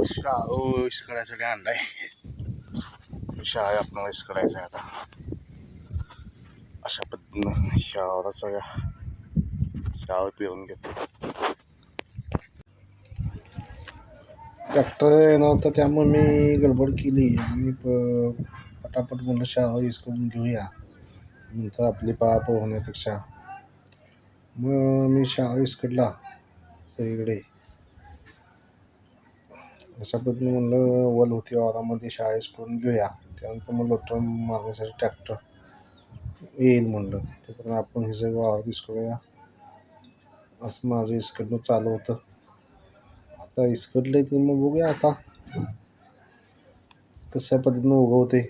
शाळू इसकडायसाठी आणलाय. शाळा आपल्याला इसकडायचं आहे आता. अशा पद्धतीनं शाळाला सगळ्या शाळा पिळून घेतो. ट्रॅक्टर येणार होता त्यामुळे मी गडबड केली आणि पटापट म्हणलं शाळा यूज घेऊया. नंतर आपली पाप होण्यापेक्षा मग मी शाळा यूज सगळीकडे. अशा पद्धतीने म्हणलं वल होती वावरामध्ये शाळेस करून घेऊया. त्यानंतर मग लोटर मारण्यासाठी ट्रॅक्टर येईल म्हणलं. त्यापर्यंत आपण हे सगळं वावर इस्कडूया करूया. असं माझं इसकडनं चालू होतं. आता इस्कडलं तर मग बघूया आता. कशा पद्धतीनं उगवते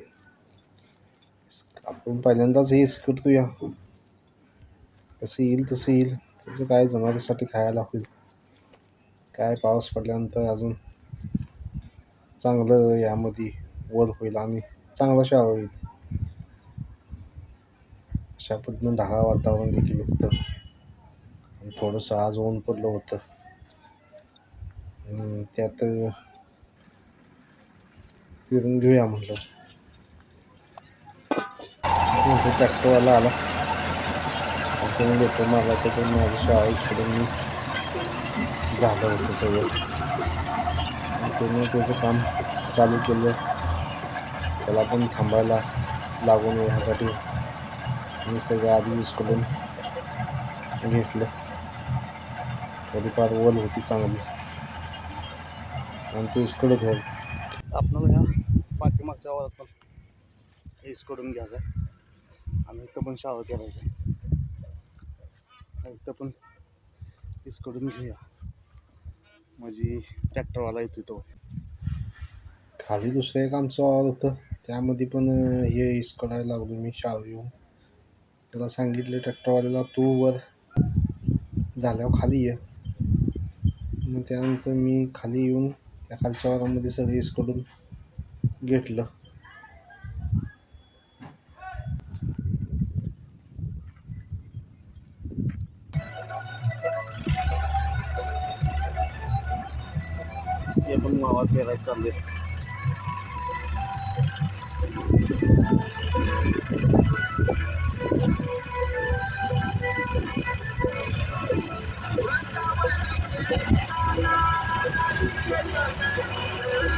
आपण पहिल्यांदाच हे इसकडतोया कसं येईल तसं येईल. त्याचं काय जनावरांसाठी खायला होईल. काय पाऊस पडल्यानंतर अजून. चांगलं यामध्ये वर होईल आणि चांगला शाळा होईल. अशा पद्धतीनं ढगाळ वातावरण देखील होतं. आणि थोडंसं आज ऊन पडलं होतं. आणि त्यात फिरून घेऊया म्हटलं. ट्रॅक्टरवाला आला. आपण लोक मला तर पण माझं शाळा इकडून मी झालं होतं सगळं. त्याने त्याचं काम चालू केलं. त्याला पण थांबायला लागू नये ह्यासाठी मी सगळ्या आधी यूज करून घेतलं. थोडीफार वल होती चांगली. आणि तो यूज करत होईल आपल्याला ह्या पाठीमागच्या आवाजात पण यूज करून घ्यायचा आणि इथं पण शावर करायचं इथं पण यूज करून घेऊया. म्हणजे ट्रॅक्टरवाला येतो तो. खाली दुसरं एक आमचं वावर होतं. त्यामध्ये पण हे यूज लागलो मी शाळा येऊन. त्याला सांगितलं ट्रॅक्टरवाल्याला तू वर झाल्यावर खाली ये. मग त्यानंतर मी खाली येऊन त्या खालच्या वारामध्ये सगळे इस्कडून घेतलं. पण मावा पेरायचं चाललंय हे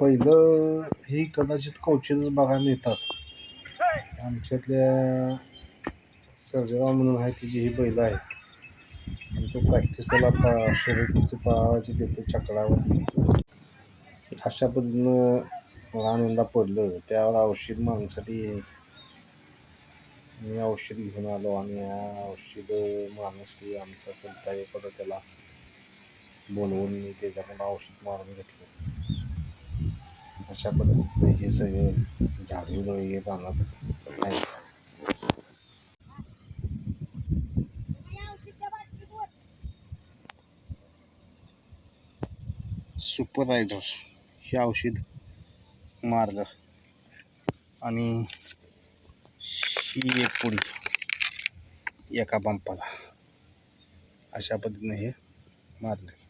बैलं ही कदाचित कवचितच बघायला मिळतात. आमच्यातल्या सर्जराव म्हणून आहे तिची ही बैलं आहेत. आणि तो प्रॅक्टिस त्याला पा शर्यतीचे पावाची देतो चकडावर. अशा पद्धतीनं आनंदा पडलं त्यावर औषध मारण्यासाठी मी औषध घेऊन आलो आणि या औषध मारण्यासाठी आमचा चलता एक होता त्याला बोलवून मी त्याच्याकडून औषध मारून घेतलं. अशा पद्धतीनं हे सगळे झाडे वगैरे रानात नाही सुपर रायडर हे औषध मारलं. आणि ही एक पुडी एका पंपाला. अशा पद्धतीने हे मारलं.